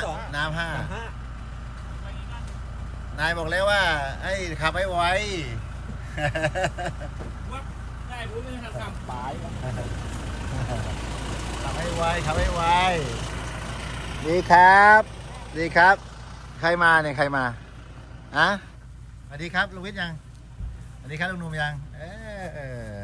ำสองน้ำห้าสามห้านายบอกแล้วว่าให้ขับให้ไวว่าได้รู้ไม่ทันทำปลายแล้วขับให้ไวขับให้ไวดีครับดีครับ ใครมาเนี่ยใครมาอะสวัสดีครับลุงวิทย์ยังสวัสดีครับลุงหนุ่มยังเออ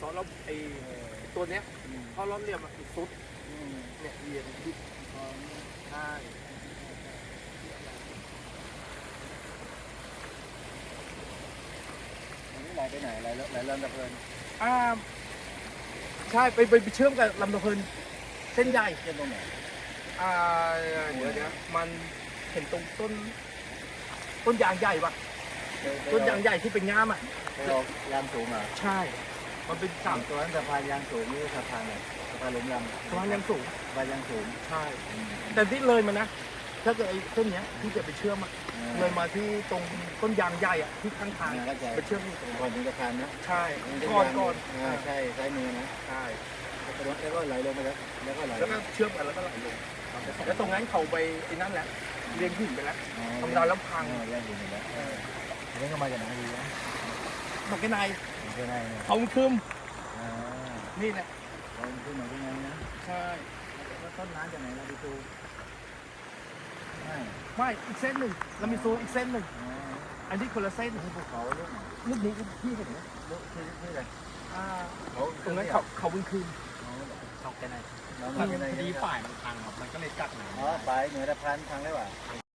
ซอสแล้วไอ้ตัวเนี้ยพอร้อนเรียมอะซุดเนี่ยเรียนที่ใช่อันนี้ไหลไปไหนไหลไหลเริ่มตะเพลินอ่าใช่ไปไปไปเชื่อมกับลำตะเพลินเส้นใหญ่เชื่อมตรงไหนอ่าเดี๋ยวเดี๋ยวมันเห็นตรงต้น ต้นยางใหญ่ปะต้นยางใหญ่ที่เป็นง่ามอะไปออกยางสูงเหรอะใช่ มันเป็นสาสามมตัวนั้นสะพานยางสูงนี่สะพานไหนสะพานลมยางสะพานยางสูงสะพานยางสูงใช่แต่ที่เลยมานะถ้าเกิดไอ้เส้นเนี้ยที่จะไปเชื่อมอะเลยมาที่ตรงต้นยางใหญ่อะที่ข้างทางเข้าใจไปเชื่อมนี่ก่อนถึงสะพานนะใช่ก่อนก่อนอ่าใช่ซ้ายมือนะใช่ แล้วก็ไหลลงไปแล้วแล้วก็ไหลแล้วก็เชื่อมกันแล้วก็ไหลลงแล้วตรงนั้นเขาไปไอ้นั่นแหละเรียงหินไปแล้วอ๋อธรรมดาแล้วพังอ๋อแยกอยู่นี่แล้วอันนี้ก็มาจากไหนดี นะบักกะไนไม่ใช่ไหนเนี่ยเขาคึมอ่านี่แหละเราขึ้นมาที่ไหนนะใช่แล้วต้นน้ำจากไหนล่ะพี่ตูไม่ไม่อีกเส้นหนึ่งเรามีโซนอีกเส้นหนึ่งอ๋ออันนี้คนละเส้นนี่ภูเขาลูกไหนลูกนี้พี่เห็นไหมลูกที่ที่ไหนอ่าเขาตรงนั้นเขาเขาบึงคืนตกแค่ไหนเราพมาที่ไหนอดีฝ่ายมันพังครับมันก็เลยกัดหนา อ๋อไปเหนือสะพานทางได้ป่ะ